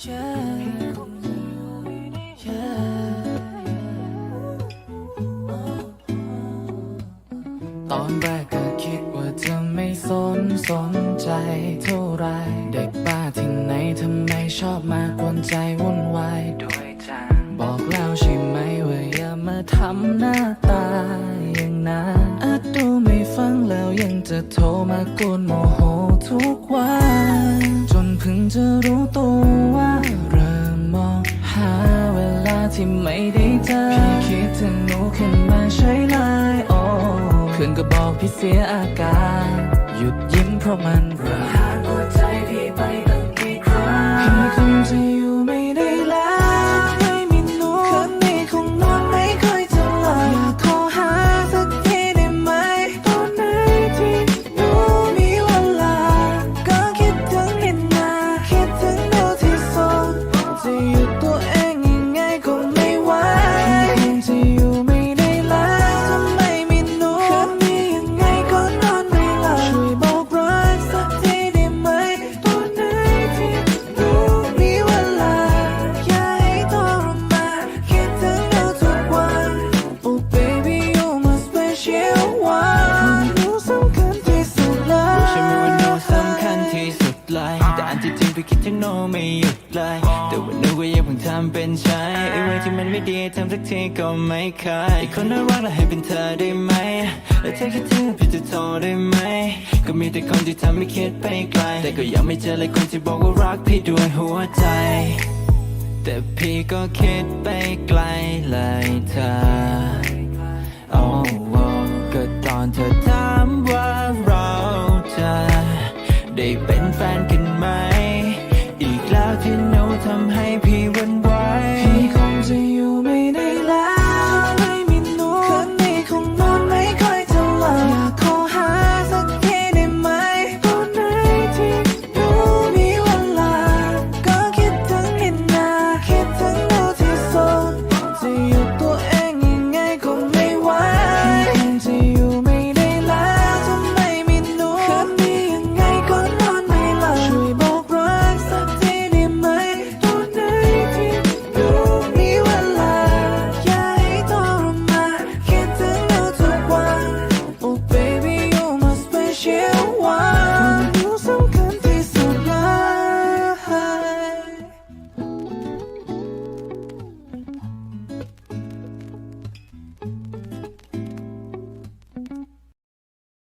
ตอนแรกก็คิดว่าเธอไม่สนสนใจเท่าไร เด็กป้าที่ไหนทำไมชอบมากวนใจวุ่นวายด้วยจังบอกแล้วใช่ไหมว่าอย่ามาทำหน้าตาอย่างนั้นอาจดูไม่ฟังแล้วยังจะโทรมากวนโมโหทุกวัน พิ่งจะรู้ตัวว่าเริ่มมองหาเวลาที่ไม่ได้เจอพี่คิดถึงหนูขึ้นมาใช้ไลน์โอ้คืนก็บอกพี่เสียอาการ หยุดยิ้มเพราะมัน my special one หนูสำคัญที่สุดเลยฉันไม่ว่าโนสำคัญที่สุดเลยแต่อันที่จริงพี่คิดถึงโนไม่หยุดเลยแต่ว่าหนูก็ยังเพิ่งทำเป็นใช้ไอ้เรื่องที่มันไม่ดีทำสักทีก็ไม่เคยอีกคนน่ารักแล้วให้เป็นเธอได้ไหมและเธอคิดถึงพี่จะโทรได้ไหมก็มีแต่คนที่ทำให้คิดไปไกลแต่ก็ยังไม่เจอเลยคนที่บอกว่ารักพี่ด้วยหัวใจแต่พี่ก็คิดไปไกลเลยเธอ เป็นแฟนกัน